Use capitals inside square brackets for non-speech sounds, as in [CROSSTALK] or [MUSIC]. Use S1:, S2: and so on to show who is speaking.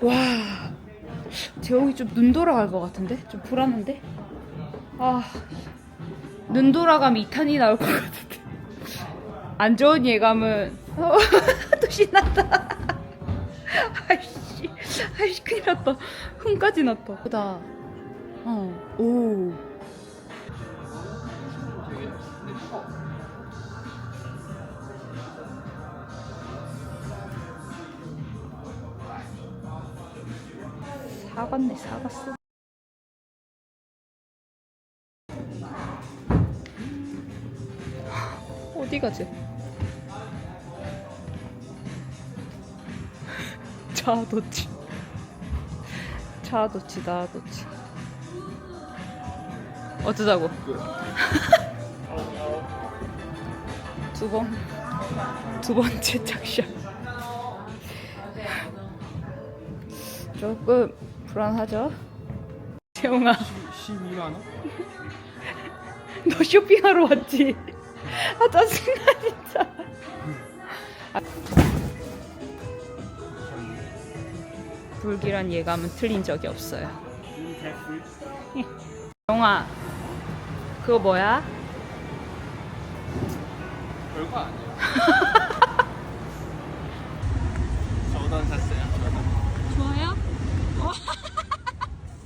S1: 와 제목이 좀 눈 돌아갈 것 같은데? 좀 불안한데? 아눈 돌아가면 2탄이 나올 것 같은데. 안 좋은 예감은. 어, [LAUGHS] 또 신났다. 아이씨 아이씨 큰일 났다. 흠까지 났다. 보다. 어오. 사갔네, 사갔어. 어디 가지? 자도치. 자도치, 나도치. 어쩌자고? [LAUGHS] 두 번, 두 번째 착샷. [LAUGHS] 조금 불안하죠? 재용아,
S2: 12만 원?
S1: 너 쇼핑하러 왔지? 아 짜증나 진짜. 아. [LAUGHS] 불길한 예감은 틀린 적이 없어요. 영아, [LAUGHS] 그거 뭐야?
S2: 별거 아니에 [LAUGHS]